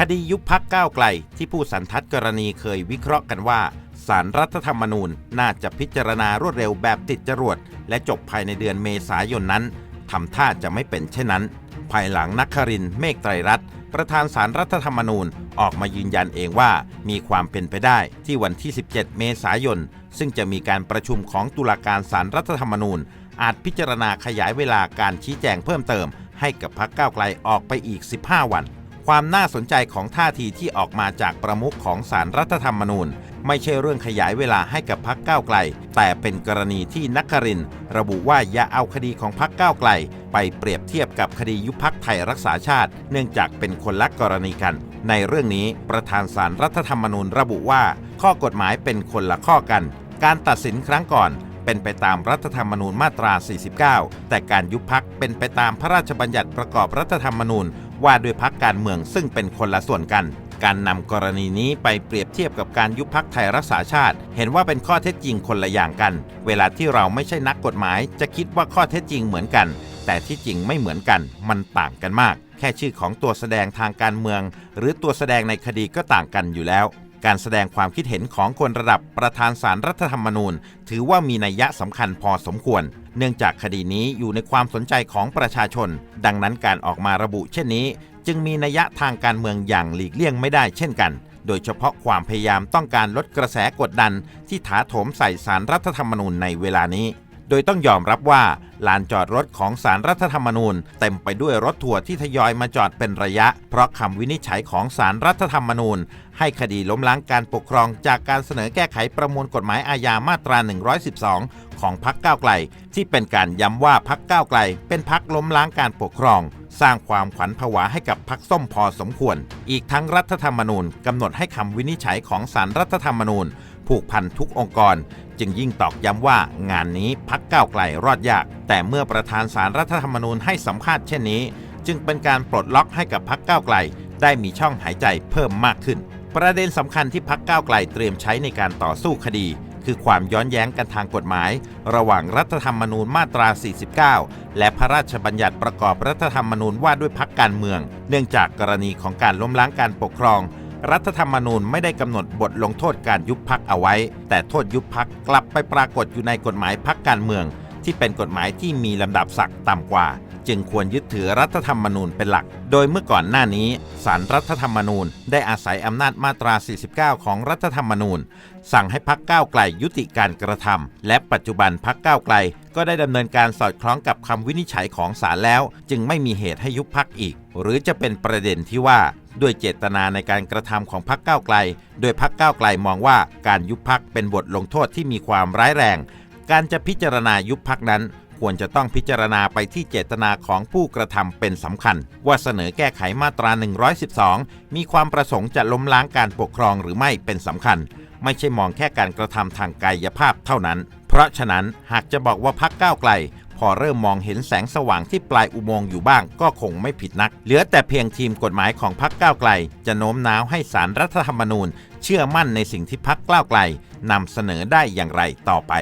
คดียุบพักก้าวไกล ที่ผู้สันทัดกรณีเคยวิเคราะห์กันว่าสารรัฐธรรมนูญน่าจะพิจารณารวดเร็วแบบติดจรวด และจบภายในเดือนเมษายนนั้นทำท่าจะไม่เป็นเช่นนั้น ภายหลังนักครินเมฆไตรรัตน์ประธานสารรัฐธรรมนูญออกมายืนยันเองว่ามีความเป็นไปได้ที่วันที่ 17 เมษายน ซึ่งจะมีการประชุมของตุลาการสารรัฐธรรมนูญ อาจพิจารณาขยายเวลาการชี้แจงเพิ่มเติม ให้กับพักก้าวไกลออกไปอีก 15 วัน ความน่าสนใจของท่าทีที่ออกมาจากประมุขของสารรัฐธรรมนูญ ไม่ใช่เรื่องขยายเวลาให้กับพักก้าวไกล แต่เป็นกรณีที่นักครินทร์ระบุว่าอย่าเอาคดีของพักก้าวไกล ไปเปรียบเทียบกับคดียุบพักไทยรักษาชาติ เนื่องจากเป็นคนละกรณีกัน ในเรื่องนี้ประธานสารรัฐธรรมนูญระบุว่า ข้อกฎหมายเป็นคนละข้อกัน การตัดสินครั้งก่อนเป็นไปตามรัฐธรรมนูญมาตรา 49 แต่การยุบพักเป็นไปตามพระราชบัญญัติประกอบรัฐธรรมนูญ ว่าด้วยพักการเมืองซึ่งเป็นคนละส่วนกัน การนำกรณีนี้ไปเปรียบเทียบกับการยุบพักไทยรักษาชาติ เห็นว่าเป็นข้อเท็จจริงคนละอย่างกัน เวลาที่เราไม่ใช่นักกฎหมาย จะคิดว่าข้อเท็จจริงเหมือนกัน แต่ที่จริงไม่เหมือนกัน มันต่างกันมาก แค่ชื่อของตัวแสดงทางการเมือง หรือตัวแสดงในคดีก็ต่างกันอยู่แล้ว การแสดงความคิดเห็นของคนระดับประธานสารรัฐธรรมนูญ ถือว่ามีนัยยะสำคัญพอสมควร เนื่องจากคดีนี้อยู่ในความสนใจของประชาชน ดังนั้นการออกมาระบุ เช่นนี้ จึงมีนัยยะทางการเมืองอย่างหลีกเลี่ยงไม่ได้เช่นกัน โดยเฉพาะความพยายามต้องการลดกระแสกดดัน ที่ถาโถมใส่สารรัฐธรรมนูญในเวลานี้ โดยต้องยอมรับว่าลานจอดรถของสารรัฐธรรมนูญ เต็มไปด้วยรถทัวร์ที่ทยอยมาจอดเป็นระยะ เพราะคำวินิจฉัยของสารรัฐธรรมนูญ ให้คดีล้มล้างการปกครองจากการเสนอแก้ไขประมวลกฎหมายอาญามาตรา 112 ของพักก้าวไกล ที่เป็นการย้ำว่าพักก้าวไกล เป็นพักล้มล้างการปกครอง สร้างความขวัญผวาให้กับพักส้มพอสมควร อีกทั้งรัฐธรรมนูญกำหนดให้คำวินิจฉัยของสารรัฐธรรมนูญ ผูกพันทุกองค์กร จึงยิ่งตอกย้ำว่างานนี้พักก้าวไกลรอดยาก แต่เมื่อประธานสารรัฐธรรมนูญให้สัมภาษณ์เช่นนี้ จึงเป็นการปลดล็อกให้กับพักก้าวไกล ได้มีช่องหายใจเพิ่มมากขึ้นประเด็นสำคัญที่พักก้าวไกลเตรียมใช้ในการต่อสู้คดี คือความย้อนแย้งกันทางกฎหมาย ระหว่างรัฐธรรมนูญมาตรา 49 และพระราชบัญญัติประกอบรัฐธรรมนูญว่าด้วยพักการเมือง เนื่องจากกรณีของการล้มล้างการปกครอง รัฐธรรมนูญไม่ได้กำหนดบทลงโทษการยุบพักเอาไว้ แต่โทษยุบพักกลับไปปรากฏอยู่ในกฎหมายพักการเมือง ที่เป็นกฎหมายที่มีลำดับศักดิ์ต่ำกว่า จึงควรยึดถือรัฐธรรมนูญเป็นหลัก โดยเมื่อก่อนหน้านี้สารรัฐธรรมนูญ ได้อาศัยอำนาจมาตรา 49 ของรัฐธรรมนูญ สั่งให้พักก้าวไกลยุติการกระทำและปัจจุบันพักก้าวไกล ก็ได้ดำเนินการสอดคล้องกับคำวินิจฉัยของศาลแล้ว จึงไม่มีเหตุให้ยุบพักอีก หรือจะเป็นประเด็นที่ว่าด้วยเจตนาในการกระทำของพักก้าวไกล โดยพักก้าวไกลมองว่าการยุบพักเป็นบทลงโทษที่มีความร้ายแรง การจะพิจารณายุบพักนั้น ควรจะต้องพิจารณาไปที่เจตนาของผู้กระทำเป็นสำคัญ ว่าเสนอแก้ไขมาตรา 112 มีความประสงค์จะล้มล้างการปกครองหรือไม่เป็นสำคัญ ไม่ใช่มองแค่การกระทำทางกายภาพเท่านั้น เพราะฉะนั้นหากจะบอกว่าพักก้าวไกล พอเริ่มมองเห็นแสงสว่างที่ปลายอุโมงค์อยู่บ้าง ก็คงไม่ผิดนัก เหลือแต่เพียงทีมกฎหมายของพักก้าวไกล จะโน้มน้าวให้สารรัฐธรรมนูญ เชื่อมั่นในสิ่งที่พักก้าวไกลนำเสนอได้อย่างไรต่อไป